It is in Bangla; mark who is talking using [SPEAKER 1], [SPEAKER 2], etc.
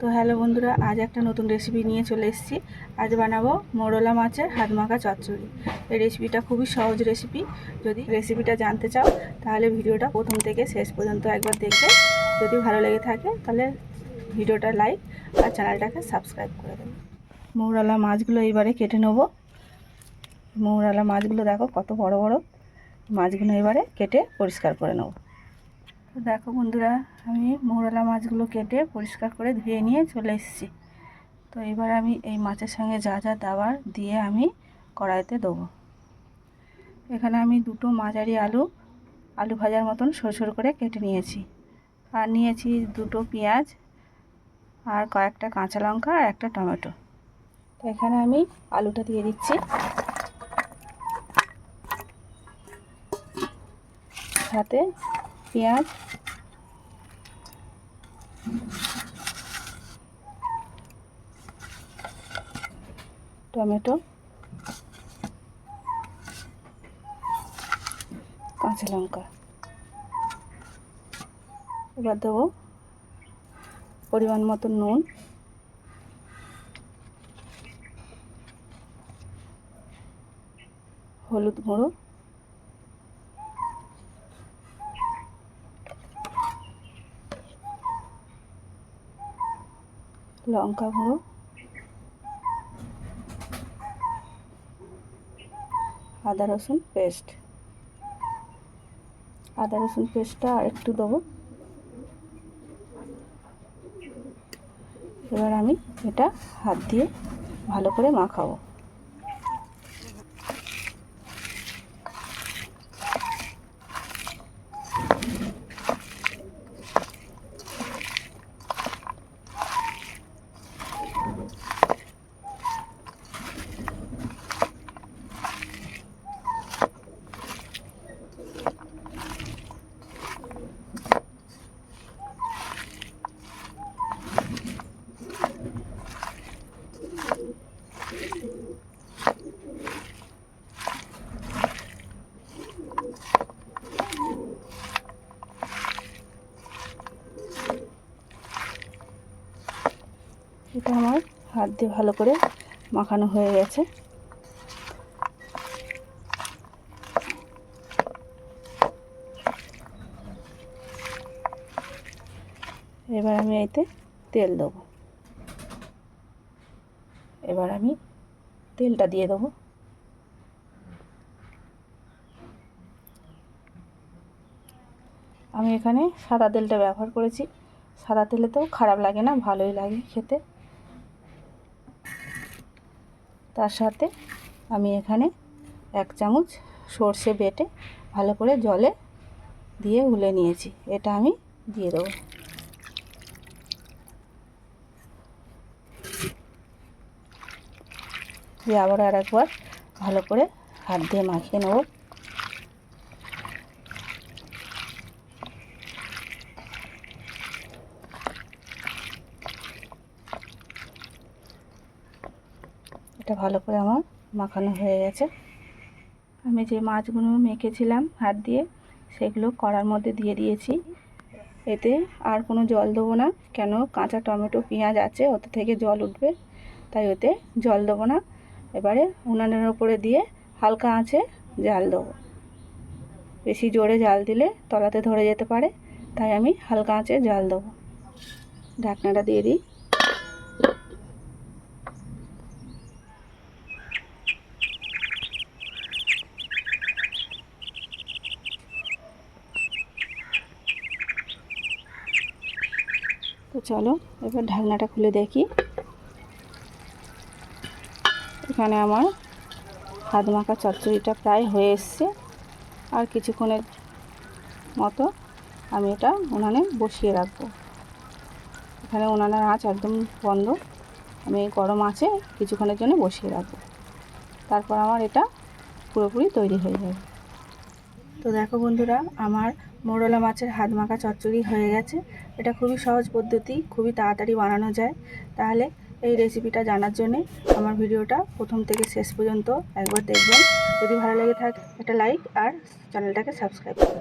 [SPEAKER 1] তো হ্যালো বন্ধুরা, আজ একটা নতুন রেসিপি নিয়ে চলে এসেছি। আজ বানাবো মোরলা মাছের হাত মাখা চচ্চড়ি। এই রেসিপিটা খুবই সহজ রেসিপি যদি রেসিপিটা জানতে চাও, তাহলে ভিডিওটা প্রথম থেকে শেষ পর্যন্ত একবার দেখবে যদি ভালো লেগে থাকে, তাহলে ভিডিওটা লাইক আর চ্যানেলটাকে সাবস্ক্রাইব করে দেবে। মৌরালা মাছগুলো এবারে কেটে নেব। মৌরালা মাছগুলো দেখো কত বড় বড়। মাছগুলো এবারে কেটে পরিষ্কার করে নেব। তো দেখো বন্ধুরা, আমি মৌরলা মাছগুলো কেটে পরিষ্কার করে ধুয়ে নিয়ে চলে এসেছি। তো এবার আমি এই মাছের সঙ্গে যা যা দাবার দিয়ে আমি কড়াইতে দেবো। এখানে আমি দুটো মাঝারি আলু আলু ভাজার মতন সরু সরু করে কেটে নিয়েছি। আর নিয়েছি দুটো পেঁয়াজ আর কয়েকটা কাঁচা লঙ্কা আর একটা টমেটো। তো এখানে আমি আলুটা দিয়ে দিচ্ছি। সাথে পেঁয়াজ। টমেটো। কাঁচা লঙ্কা। এবার দেবো পরিমাণ মতো নুন। হলুদ গুঁড়ো। লঙ্কা গুঁড়ো। আদা রসুন পেস্ট। আদা রসুন পেস্টটা আর একটু দেবো। এবার আমি এটা হাত দিয়ে ভালো করে মাখাবো। এটা আমার হাত দিয়ে ভালো করে মাখানো হয়ে গেছে। এবার আমি এতে তেল দেবো। এবার আমি তেলটা দিয়ে দেবো। আমি এখানে সাদা তেলটা ব্যবহার করেছি। সাদা তেলে তো খারাপ লাগে না, ভালোই লাগে খেতে। তার সাথে আমি এখানে এক চামচ সর্ষে বেটে ভালো করে জলে দিয়ে উলে নিয়েছি। এটা আমি দিয়ে দেবো। দিয়ে আবার আর একবার ভালো করে হাত দিয়ে মাখিয়ে নেব। এটা ভালো করে আমার মাখানো হয়ে গেছে। আমি যে মাছগুলো মেখেছিলাম হাত দিয়ে, সেগুলো কড়ার মধ্যে দিয়ে দিয়েছি। এতে আর কোনো জল দেবো না, কেন কাঁচা টমেটো, পেঁয়াজ আছে, ওতে থেকে জল উঠবে, তাই ওতে জল দেবো না। এবারে উনানের ওপরে দিয়ে হালকা আঁচে জাল দেবো। বেশি জোরে জাল দিলে তলাতে ধরে যেতে পারে, তাই আমি হালকা আঁচে জাল দেবো। ঢাকনাটা দিয়ে দিই। তো চলো, এবার ঢাকনাটা খুলে দেখি। এখানে আমার হাত মাখা চচ্চড়িটা প্রায় হয়ে এসছে। আর কিছুক্ষণের মতো আমি এটা উনানে বসিয়ে রাখব। এখানে উনানের আঁচ একদম বন্ধ। আমি গরম আছে কিছুক্ষণের জন্য বসিয়ে রাখব। তারপর আমার এটা পুরোপুরি তৈরি হয়ে যাবে। তো দেখো বন্ধুরা, আমার মোরলা মাছের হাত মাখা চচ্চড়ি হয়ে গেছে। এটা খুবই সহজ পদ্ধতি, খুবই তাড়াতাড়ি বানানো যায়। তাহলে এই রেসিপিটা জানার জন্যে আমার ভিডিওটা প্রথম থেকে শেষ পর্যন্ত একবার দেখবেন। যদি ভালো লেগে থাকে, একটা লাইক আর চ্যানেলটাকে সাবস্ক্রাইব করে